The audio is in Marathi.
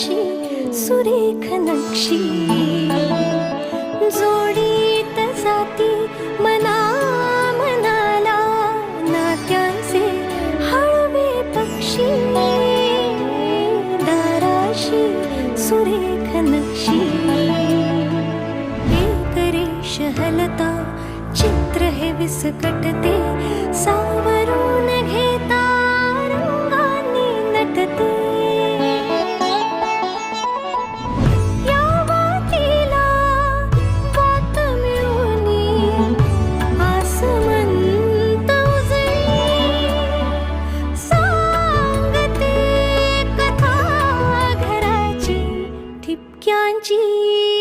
दाराशी सुरेख नक्षी. जोडीत जाती मना मनाला नात्याचे हळवे पक्षी. दाराशी सुरेख नक्षी. एक रेष हलता चित्र हे विस्कटते. वाक्यांची.